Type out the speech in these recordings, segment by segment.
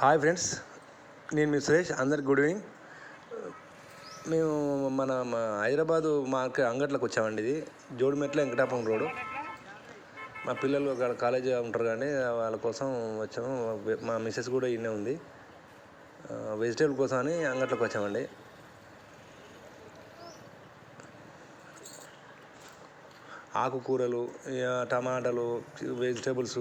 Hi friends నేను మీ సురేష్ అందరికి good evening. మేము మన మా హైదరాబాదు మార్కెట్ అంగట్లోకి వచ్చామండి ఇది జోడిమెట్ల వెంకటాపురం రోడ్డు మా పిల్లలు అక్కడ కాలేజీ ఉంటారు కానీ వాళ్ళ కోసం వచ్చాము. మా మిస్సెస్ కూడా ఇన్నే ఉంది. వెజిటేబుల్ కోసం అని అంగట్లోకి వచ్చామండి. ఆకుకూరలు ఇక టమాటాలు వెజిటేబుల్స్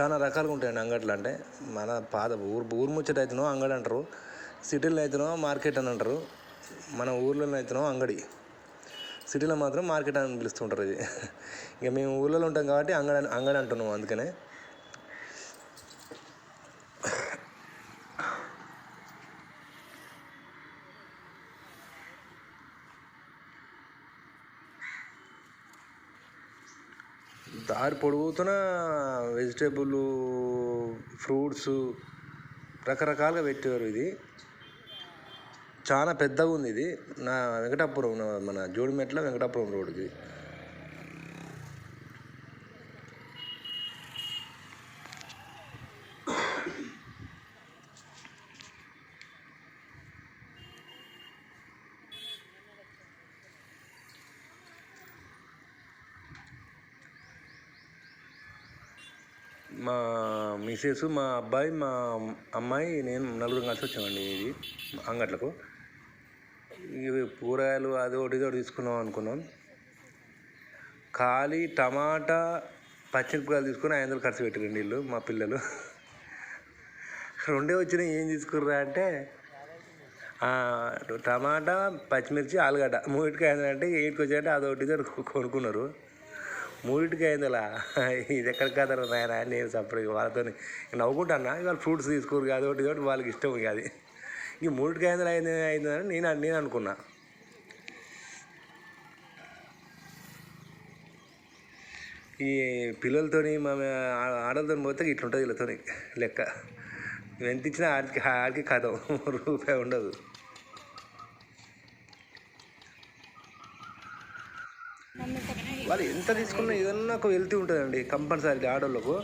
చాలా రకాలుగా ఉంటాయండి అంగట్లు అంటే. మన పాత ఊరు ఊరు ముచ్చట అయితేనో అంగడి అంటారు. సిటీలో అయితేనో మార్కెట్ అని అంటారు. మన ఊర్లలో అయితేనో అంగడి. సిటీలో మాత్రం మార్కెట్ అని పిలుస్తుంటారు ఇది. ఇక మేము ఊళ్ళలో ఉంటాం కాబట్టి అంగడి అని- అంగడి అంటున్నాం అందుకనే. దారి పొడుగుతున్న వెజిటేబుల్ ఫ్రూట్స్ రకరకాలుగా పెట్టేవారు ఇది. చాలా పెద్దగా ఉంది ఇది. నా వెంకటాపురం మన జోడిమెట్ల వెంకటాపురం రోడ్డుకి మా మిసెస్ మా అబ్బాయి మా అమ్మాయి నేను నలుగురు కలిసి వచ్చామండి ఇది అంగట్లకు. ఇవి కూరగాయలు అది ఒకటి ఒకటి తీసుకుందాం అనుకున్నాం. ఖాళీ టమాటా పచ్చిమిరపకాయలు తీసుకొని ఐదు వందలు ఖర్చు పెట్టారండి వీళ్ళు మా పిల్లలు. రెండే వచ్చినాయి ఏం తీసుకుర్రా అంటే టమాటా పచ్చిమిర్చి ఆలుగడ్డ. మూడింటికి ఐదు అంటే ఎయిట్కి వచ్చాయంటే అదొకటి ఇది కొనుక్కున్నారు. మూడింటికి అయిందిలా ఇది ఎక్కడ కదరా నాయన నేను సపరేట్ వాళ్ళతో నవ్వుకుంటాను ఇవాళ ఫ్రూట్స్ తీసుకోరు కాదు ఒకటి ఒకటి వాళ్ళకి ఇష్టం కాదు ఈ మూడింటికి అయిందిలా అయింది అయిందని నేను నేను అనుకున్నా. ఈ పిల్లలతోని మా ఆడలతో పోతే ఇట్లుంటుంది వీళ్ళతోని లెక్క. ఎంత ఇచ్చినా ఆడికి ఆడికి కథ. రూపాయి ఉండదు. వాళ్ళు ఎంత తీసుకున్నా ఏదన్నా ఒక వెళ్తూ ఉంటుందండి కంపల్సరీ ఆడోళ్ళకు.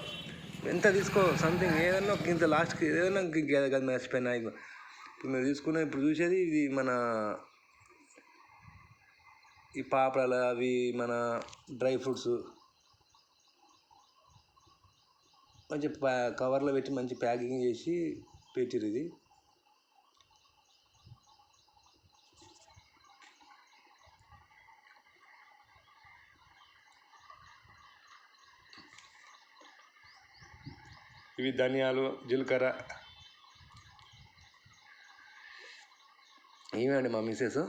ఎంత తీసుకో సంథింగ్ ఏదన్నా ఒక ఇంత లాస్ట్కి ఏదన్నా ఇంకేదో కదా మర్చిపోయినా ఇప్పుడు మేము తీసుకున్న ఇప్పుడు చూసేది ఇది మన ఈ పాపడాలు అవి మన డ్రై ఫ్రూట్స్. మంచి ప్యా- కవర్లో పెట్టి మంచి ప్యాకింగ్ చేసి పెట్టిరు ఇది. ఇవి ధనియాలు జీలకర్ర. ఏమండి మా మిస్సెస్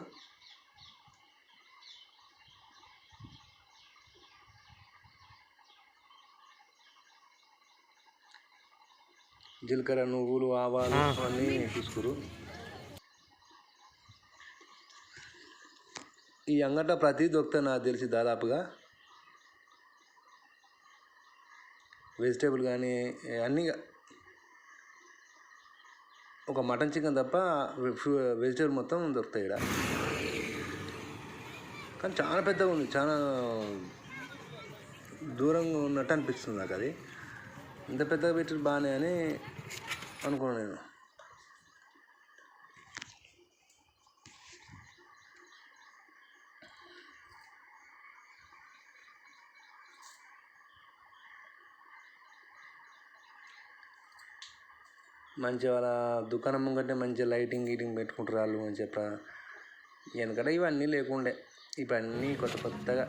జీలకర్ర నువ్వులు ఆవాలు అన్నీ తీసుకురు. ఈ అంగట ప్రతి దొరుకుతాయి నాకు తెలిసి దాదాపుగా. వెజిటేబుల్ కానీ అన్నీ ఒక మటన్ చికెన్ తప్ప వెజిటేబుల్ మొత్తం దొరుకుతాయి ఇక్కడ కానీ చాలా పెద్దగా ఉంది చాలా దూరంగా ఉన్నట్టు అనిపిస్తుంది నాకు అది. ఇంత పెద్దగా పెట్టి బాగానే అని అనుకున్నాను నేను. మంచిగా వాళ్ళ దుకాణం ముంగటే మంచిగా లైటింగ్ గీటింగ్ పెట్టుకుంటారు వాళ్ళు అని ప్ర- వెనకట ఇవన్నీ లేకుండే. ఇవన్నీ కొత్త కొత్తగా.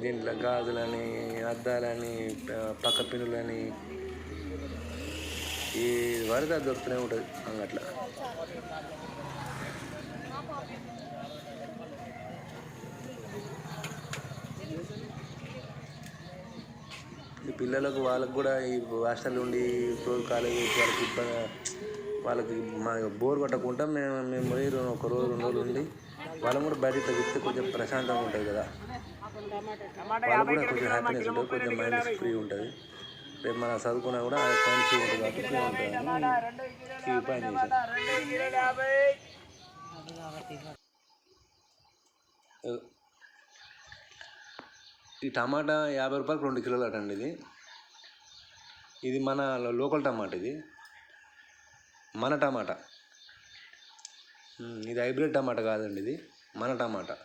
దీంట్లో గాజులని అద్దాలని పక్క పిన్నులని ఈ వరద దొరుకుతూనే ఉంటుంది అంగట్లో. ఈ పిల్లలకు వాళ్ళకు కూడా ఈ హాస్టల్ ఉండి రోజు కాలేజీ వాళ్ళకి ఇబ్బంది వాళ్ళకి మా బోర్ కొట్టకుండా మేము మేము పోయి ఒక రోజు రెండు రోజులు ఉండి వాళ్ళని కూడా బయట తగ్గితే కొంచెం ప్రశాంతంగా ఉంటుంది కదా. వాళ్ళకు కూడా కొంచెం హ్యాపీనెస్ ఉంటుంది కొంచెం మైండ్ ఫ్రీ ఉంటుంది. రేపు మనం చదువుకున్నా కూడా మైండ్ ఫ్రీ ఉంటుంది కాబట్టి ఫ్రీ ఉంటుంది ఈ ఉపాయం చేశాను ఈ టమాటా యాభై రూపాయలకు రెండు కిలోలు అటండి ఇది. ఇది మన లోకల్ టమాటా ఇది. మన టమాటా. ఇది హైబ్రిడ్ టమాటా కాదండి ఇది. మన టమాటా.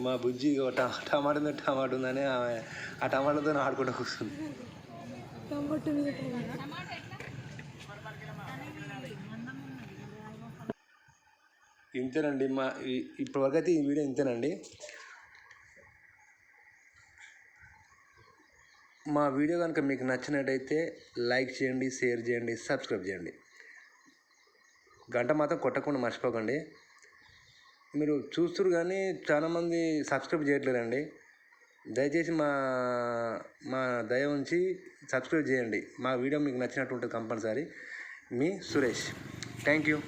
మా బుజ్జి టమాటా మీద టమాటా ఉందని ఆమె ఆ టమాటాతో ఆడుకుంటూ కూర్చుంది. ఇంతేనండి. మా ఇప్పటివరకు అయితే ఈ వీడియో ఇంతేనండి. మా వీడియో కనుక మీకు నచ్చినట్టయితే లైక్ చేయండి షేర్ చేయండి సబ్స్క్రైబ్ చేయండి. గంట మాత్రం కొట్టకుండా మర్చిపోకండి. మీరు చూస్తురు కానీ చాలామంది సబ్స్క్రైబ్ చేయట్లేదండి. దయచేసి మా మా దయ ఉంచి సబ్స్క్రైబ్ చేయండి. మా వీడియో మీకు నచ్చినట్టు ఉంటుంది కంపల్సరీ. మీ సురేష్. Thank you.